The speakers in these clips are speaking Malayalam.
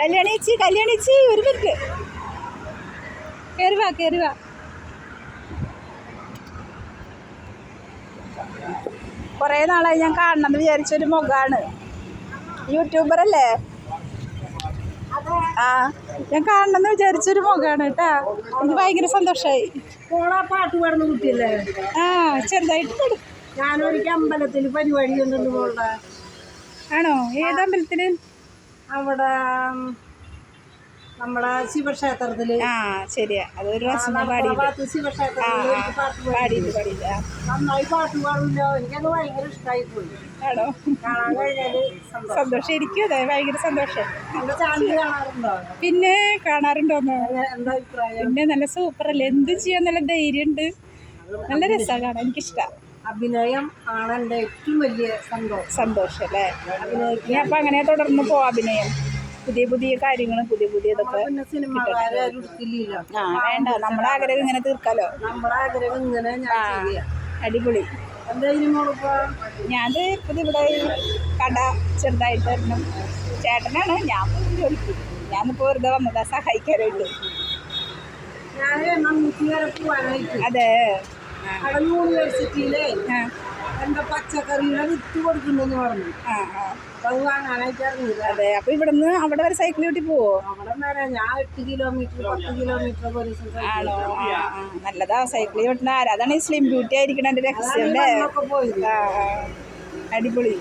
കല്യാണി ചേച്ചി ഒരു മിനിറ്റ് കയറി വാ കയറി വാ. കുറേ നാളായി ഞാൻ കാണണം എന്ന് വിചാരിച്ചൊരു മുഖമാണ് യൂട്യൂബർ അല്ലേ? ആ ഞാൻ കാണണം എന്ന് വിചാരിച്ചൊരു മുഖമാണ് കേട്ടാ. എനിക്ക് ഭയങ്കര സന്തോഷമായി പാട്ട് പാടുന്ന കുട്ടിയല്ലേ? ആ ചെറുതായിട്ട് പാടും. ഞാനൊരിക്കൽ അമ്പലത്തിൽ പരിപാടി കണ്ടിട്ടുണ്ട് മോളുടെ. ആണോ? ഏതമ്പലത്തിന് അവിടെ നമ്മുടെ ശിവക്ഷേത്രത്തിൽ. ആ ശരിയാ. അതൊരു പ്രാവശ്യം ശിവക്ഷേത്രത്തിൽ പാട്ട് പാടി പാടിയിട്ട് നന്നായി പാട്ട് പാടില്ലോ എനിക്കത് ഭയങ്കര ഇഷ്ടമായി പോയി. ആണോ? കാണാൻ കഴിഞ്ഞാൽ സന്തോഷം. എനിക്കും അതെ ഭയങ്കര സന്തോഷം. കാണാറുണ്ടോ? പിന്നെ കാണാറുണ്ടോന്നോ? എന്താ അഭിപ്രായം? പിന്നെ നല്ല സൂപ്പർ അല്ലേ എന്ത് ചെയ്യാൻ നല്ല ധൈര്യമുണ്ട്? നല്ല രസമാണ് കാണാൻ. എനിക്കിഷ്ടം. അഭിനയം ആണ് എന്റെ ഏറ്റവും വലിയ സന്തോഷം. സന്തോഷം അല്ലേ ഇനി അപ്പം അങ്ങനെ തുടർന്ന് പോവാം അഭിനയം. പുതിയ പുതിയ കാര്യങ്ങൾ പുതിയ പുതിയ ഇതൊക്കെ പിന്നെ സിനിമക്കാരെ ആരും എടുക്കില്ല ആ വേണ്ട. നമ്മുടെ ആഗ്രഹം ഇങ്ങനെ തീർക്കാലോ? നമ്മുടെ ആഗ്രഹം ഇങ്ങനെ ഞാൻ ചെയ്യാം. അടിപൊളി. എന്തായാലും മോളിപ്പോ ഞാനത് ഇപ്പം ഇവിടെ ഈ കട ചെറുതായിട്ട് വരണം ചേട്ടനാണ് ഞാൻ പോയി ജോലിക്ക്. ഞാനിപ്പോൾ വെറുതെ വന്നതാ സഹായിക്കാനായിട്ട്. ഞാൻ മമ്മൂട്ടി വരെ പോവാനായിട്ട്. അതെ. അവിടെ യൂണിവേഴ്സിറ്റിയിലെ ആ. എന്റെ പച്ചക്കറിയുടെ വിത്ത് കൊടുക്കുന്നെന്ന് പറഞ്ഞു. അതെ അപ്പൊ വാങ്ങാനായിട്ട് അതെ ഇവിടുന്ന് അവിടെ വരെ സൈക്കിൾ കിട്ടി പോവോ? അവിടെ വരെ. ഞാൻ എട്ട് കിലോമീറ്റർ പത്ത് കിലോമീറ്റർ ഒരു ആണോ? നല്ലതാ സൈക്കിൾ ചവിട്ടുന്ന ആരാ അതാണ് ഈ സ്ലിം ബ്യൂട്ടി ആയിരിക്കണ എന്റെ രഹസ്യം അടിപൊളി.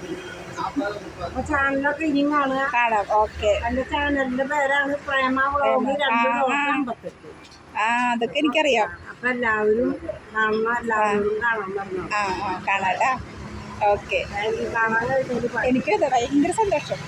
അപ്പൊ ചാനലൊക്കെ ഇനിയും കാണുക. കാണാം. ഓക്കെ. എന്റെ ചാനലിന്റെ പേരാണ് പ്രേമ വ്ളോഗ് രണ്ട് ലോകം അമ്പത്തെട്ട്. ആ അതൊക്കെ എനിക്കറിയാം. അപ്പൊ എല്ലാവരും കാണണം എല്ലാവരും കാണാൻ പറഞ്ഞു. ആ ആ കാണാട്ടാ ഓക്കെ. എനിക്ക് കാണാൻ അതെ ഭയങ്കര സന്തോഷം.